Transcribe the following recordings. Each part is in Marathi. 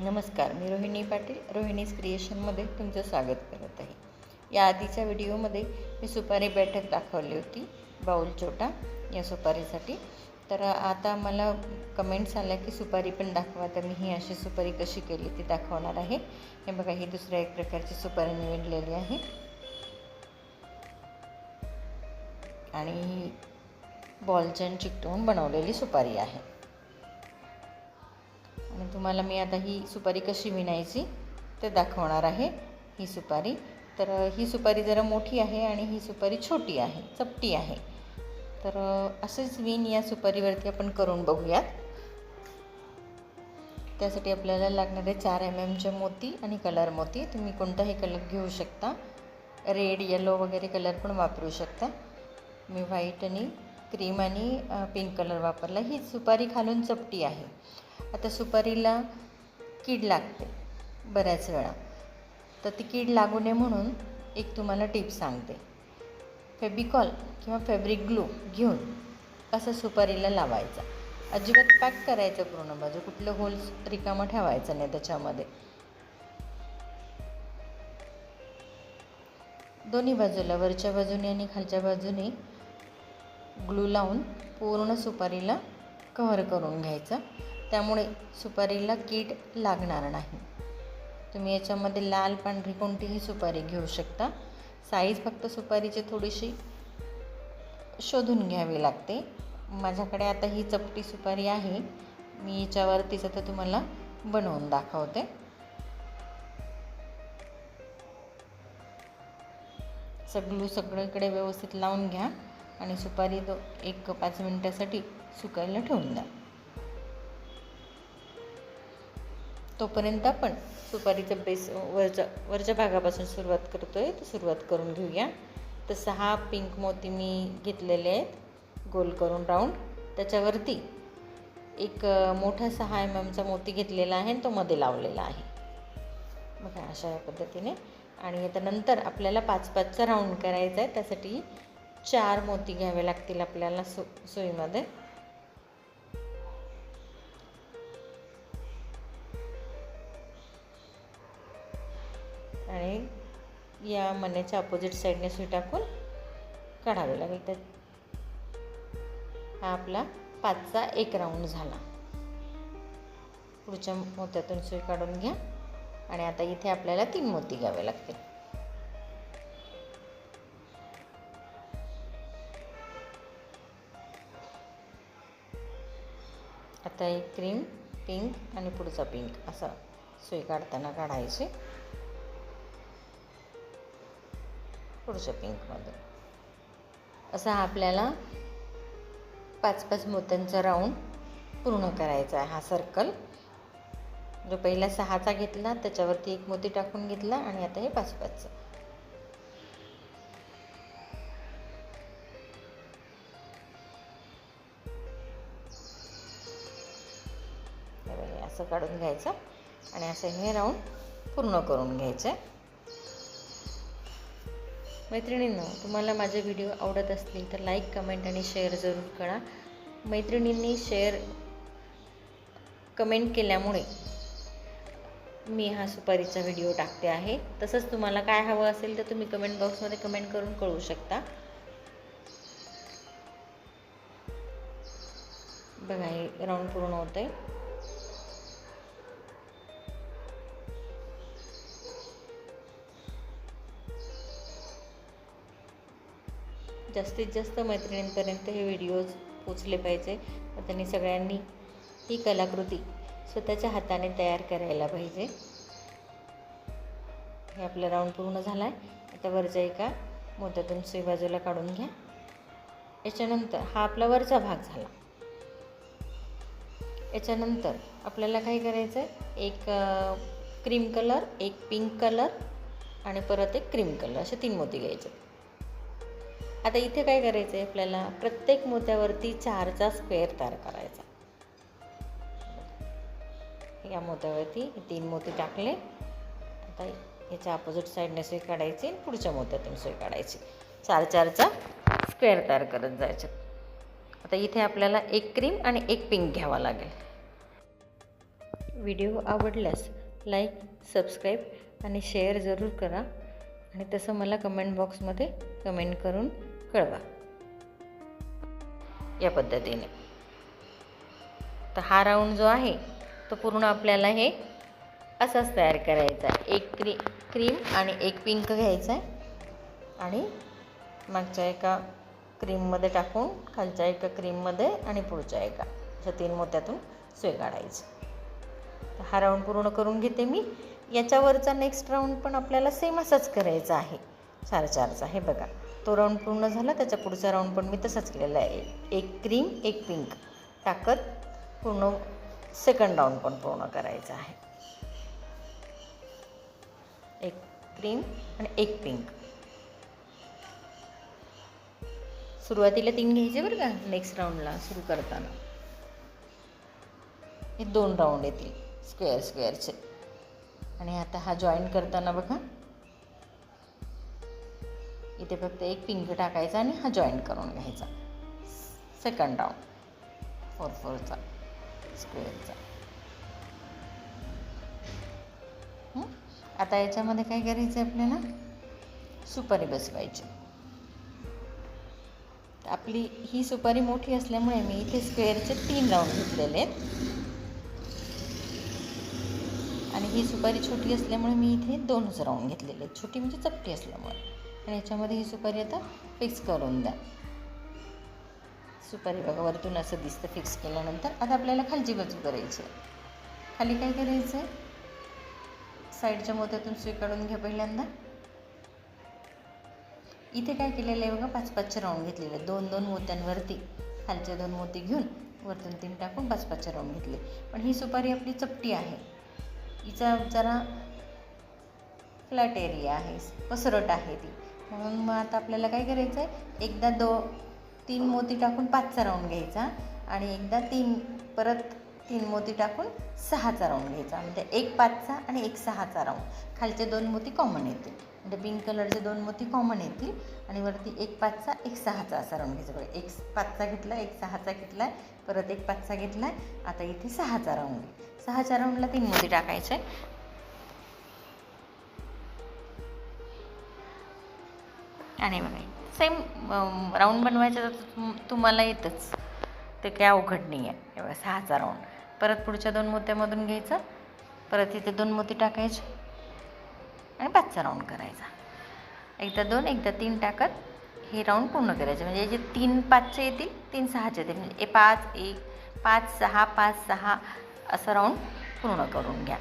नमस्कार मी रोहिणी पाटील रोहिणीज क्रिएशनमध्ये तुमचं स्वागत करत आहे. या आधीच्या व्हिडिओमध्ये मी सुपारी बैठक दाखवली होती बाऊल छोटा या सुपारीसाठी. तर आता मला कमेंट्स आल्या की सुपारी पण दाखवा तर मी ही अशी सुपारी कशी केली ती दाखवणार आहे. हे बघा ही दुसऱ्या एक प्रकारची सुपारी निवडलेली आहे. आणि बॉलचन चिकटवून बनवलेली सुपारी आहे. आणि तुम्हाला मी आता ही सुपारी कशी विणायची ते दाखवणार आहे ही सुपारी. तर ही सुपारी जरा मोठी आहे आणि ही सुपारी छोटी आहे चपटी आहे. तर असंच विण या सुपारीवरती आपण करून बघूयात. त्यासाठी आपल्याला लागणारे चार एम एमचे मोती आणि कलर मोती. तुम्ही कोणताही कलर घेऊ शकता. रेड येलो वगैरे कलर पण वापरू शकता. मी व्हाईट आणि क्रीम आणि पिंक कलर वापरला. ही सुपारी खालून चपटी आहे. आता सुपारीला कीड लागते बऱ्याच वेळा. तर ती कीड लागू नये म्हणून एक तुम्हाला टिप सांगते. फेबिकॉल किंवा फॅब्रिक ग्लू घेऊन असं सुपारीला लावायचा. अजिबात पॅक करायचं पूर्ण बाजू कुठलं होल्स रिकामं ठेवायचं नाही त्याच्यामध्ये. दोन्ही बाजूला वरच्या बाजूने आणि खालच्या बाजूने ग्लू लावून पूर्ण सुपारीला कव्हर करून घ्यायचं. त्यामुळे सुपारीला कीड लागणार नाही. तुम्ही याच्यामध्ये लाल पांढरी कोणतीही सुपारी घेऊ शकता. साईज फक्त सुपारीची थोडीशी शोधून घ्यावी लागते. माझ्याकडे आता ही चपटी सुपारी आहे. मी याच्यावरतीच आता तुम्हाला बनवून दाखवते. सगळू सगळीकडे व्यवस्थित लावून घ्या आणि सुपारी दो एक पाच मिनटासाठी सुकायला ठेवून द्या. तोपर्यंत आपण सुपारीचं बेस वरच्या वरच्या भागापासून सुरुवात करतो आहे तर सुरुवात करून घेऊया. तर सहा पिंक मोती मी घेतलेले आहेत. गोल करून राऊंड त्याच्यावरती एक मोठा सहा एम एमचा मोती घेतलेला आहे तो मध्ये लावलेला आहे. बघा अशा या पद्धतीने. आणि आता नंतर आपल्याला पाच पाचचा राऊंड करायचा आहे. त्यासाठी चार मोती घ्यावे लागतील आपल्याला सु सुईमध्ये आणि या मण्याच्या अपोजिट साईडने सुई टाकून काढावे लागेल. तर हा आपला पाचचा एक राऊंड झाला. पुढच्या मोत्यातून सुई काढून घ्या. आणि आता इथे आपल्याला तीन मोती घ्यावे लागतील. आता एक क्रीम पिंक आणि पुढचा पिंक असं सुई काढताना काढायची. पुढच्या पिंकमध्ये असा आपल्याला पाच पाच मोत्यांचा राऊंड पूर्ण करायचा आहे. हा सर्कल जो पहिला सहाचा घेतला त्याच्यावरती एक मोती टाकून घेतला आणि आता हे पाच पाचचं. असं काढून घ्यायचं आणि असं हे राऊंड पूर्ण करून घ्यायचं. आहे मैत्रिणींनो तुम्हाला माझे व्हिडिओ आवडत असतील तर लाईक कमेंट आणि शेअर जरूर करा. मैत्रिणींनी शेअर कमेंट केल्यामुळे मी हा सुपारीचा व्हिडिओ टाकते आहे. तसंच तुम्हाला काय हवं असेल तर तुम्ही कमेंट बॉक्समध्ये कमेंट करून कळवू शकता. बघा हे राऊंड पूर्ण होतं आहे जास्तीत जास्त मैत्रिणींपर्यंत हे व्हिडिओज पोचले पाहिजे. व त्यांनी सगळ्यांनी ही कलाकृती स्वतःच्या हाताने तयार करायला पाहिजे. हे आपलं राऊंड पूर्ण झाला आहे आता वरच्या एका मोत्यातून सुई बाजूला काढून घ्या. याच्यानंतर हा आपला वरचा भाग झाला. याच्यानंतर आपल्याला काय करायचं आहे एक क्रीम कलर एक पिंक कलर आणि परत एक क्रीम कलर असे तीन मोती घ्यायचे. आता इथे काय करायचं आहे आपल्याला? प्रत्येक मोत्यावरती चारचा स्क्वेअर तयार करायचा. या मोत्यावरती तीन मोती टाकले. आता याच्या अपोजिट साईडने सुई काढायची आणि पुढच्या मोत्यातून सुई काढायची. चार चारचा स्क्वेअर तयार करत जायचे. आता इथे आपल्याला एक क्रीम आणि एक पिंक घ्यावा लागेल. व्हिडिओ आवडल्यास लाईक सबस्क्राईब आणि शेअर जरूर करा. आणि तसं मला कमेंट बॉक्समध्ये कमेंट करून कळवा. या पद्धतीने. तर हा राऊंड जो आहे तो पूर्ण आपल्याला हे असाच तयार करायचा आहे. एक क्री क्रीम आणि एक पिंक घ्यायचा आहे. आणि मागच्या एका क्रीममध्ये टाकून खालच्या एका क्रीममध्ये आणि पुढच्या एका अशा तीन मोत्यातून सुई काढायची तर हा राऊंड पूर्ण करून घेते मी. याच्यावरचा नेक्स्ट राऊंड पण आपल्याला सेम असाच करायचा आहे. चार चारचा हे बघा. तो राऊंड पूर्ण झाला त्याच्या पुढचा राऊंड पण मी तसाच केलेला आहे. एक क्रीम एक पिंक टाकत पूर्ण सेकंड राऊंड पण पूर्ण करायचा आहे. एक क्रीम आणि एक पिंक सुरुवातीला तीन घ्यायचे बरं का नेक्स्ट राऊंडला सुरू करताना. हे दोन राऊंड येतील स्क्वेअर स्क्वेअरचे आणि आता हा जॉईन करताना बघा इथे फक्त एक पिंक टाकायचा आणि हा जॉईन करून घ्यायचा. सेकंड राऊंड फोर फोरचा स्क्वेअरचा आता याच्यामध्ये काय करायचं आहे आपल्याला? सुपारी बसवायची. आपली ही सुपारी मोठी असल्यामुळे मी इथे स्क्वेअरचे तीन राऊंड घेतलेले आहेत. आणि ही सुपारी छोटी असल्यामुळे मी इथे दोनच राऊंड घेतलेले आहेत. छोटी म्हणजे चपटी असल्यामुळे. आणि याच्यामध्ये ही सुपारी आता फिक्स करून द्या. सुपारी बघा वरतून असं दिसतं फिक्स केल्यानंतर. आता आपल्याला खालची बाजू करायची आहे. खाली काय करायचं आहे साईडच्या मोत्यातून सुई काढून घ्या पहिल्यांदा. इथे काय केलेलं आहे बघा पाच पाचचे राऊंड घेतलेले दोन दोन मोत्यांवरती खालचे दोन मोती घेऊन वरतून तीन टाकून पाच पाचचे राऊंड घेतले. पण ही सुपारी आपली चपटी आहे. हिचा जरा फ्लॅट एरिया आहे पसरट आहे ती. म्हणून मग आता आपल्याला काय करायचं आहे? एकदा दो तीन मोती टाकून पाचचा राऊंड घ्यायचा आणि एकदा तीन परत तीन मोती टाकून सहाचा राऊंड घ्यायचा. म्हणजे एक पाचचा आणि एक सहाचा राऊंड खालचे दोन मोती कॉमन येतील. म्हणजे पिंक कलरचे दोन मोती कॉमन येतील आणि वरती एक पाचचा एक सहाचा असा राऊंड घ्यायचा. बघा एक पाचचा घेतला एक सहाचा घेतला आहे परत एक पाचचा घेतला. आहे आता इथे सहाचा राऊंड आहे. सहाच्या राऊंडला तीन मोती टाकायचे. आणि बघा सेम राऊंड बनवायचं तर तुम्हाला येतच. ते काय अवघड नाही आहे हे सहाचा राऊंड परत पुढच्या दोन मोत्यामधून घ्यायचं. परत इथे दोन मोती टाकायचे. आणि पाचचा राऊंड करायचा. एकदा दोन एकदा तीन टाकत हे राऊंड पूर्ण करायचे. म्हणजे जे तीन पाचचे येतील तीन सहाचे येतील. म्हणजे ए पाच एक पाच सहा पाच सहा असं राऊंड पूर्ण करून घ्या.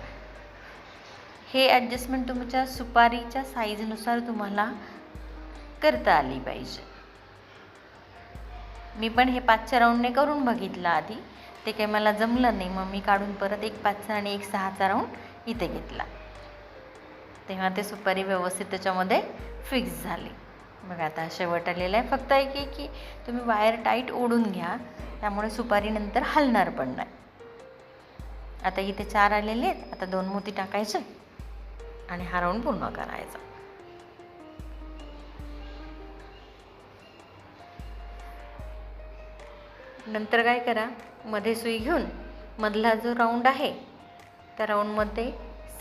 हे ॲडजस्टमेंट तुमच्या सुपारीच्या साईजनुसार तुम्हाला करता आली पाहिजे. मी पण हे पाचच्या राऊंडने करून बघितलं आधी. ते काही मला जमलं नाही. मग मी काढून परत एक पाचचा आणि एक सहाचा राऊंड इथे घेतला. तेव्हा ते सुपारी व्यवस्थित त्याच्यामध्ये फिक्स झाली. बघा आता शेवट आलेला आहे फक्त एक आहे की तुम्ही वायर टाईट ओढून घ्या. त्यामुळे सुपारीनंतर हलणार पण नाही. आता इथे चार आलेले आहेत. आता दोन मोती टाकायचे आणि हा राऊंड पूर्ण करायचा. नंतर काय करा मध्ये सुई घेऊन मधला जो राऊंड आहे त्या राऊंडमध्ये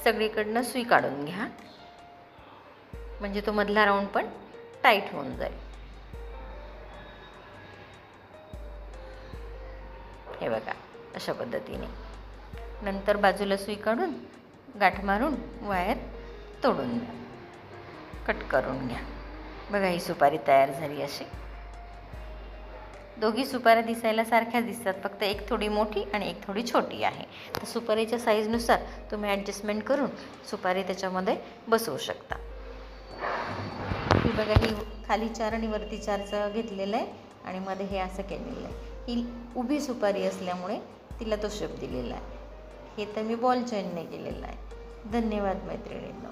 सगळीकडनं सुई काढून घ्या. म्हणजे तो मधला राऊंड पण टाईट होऊन जाईल. हे बघा अशा पद्धतीने. नंतर बाजूला सुई काढून गाठ मारून वायर तोडून द्या कट करून घ्या. बघा ही सुपारी तयार झाली अशी. दोघी सुपाऱ्या दिसायला सारख्याच दिसतात. फक्त एक थोडी मोठी आणि एक थोडी छोटी आहे. तर सुपारीच्या साईजनुसार तुम्ही ॲडजस्टमेंट करून सुपारी त्याच्यामध्ये बसवू शकता. ही बघा ही खाली चार आणि वरती चारचं घेतलेलं आहे. आणि मध्ये हे असं केलेलं आहे. ही उभी सुपारी असल्यामुळे तिला तो शेप दिलेला आहे. हे तर मी बॉल चेनने केलेला आहे. धन्यवाद मैत्रिणींना.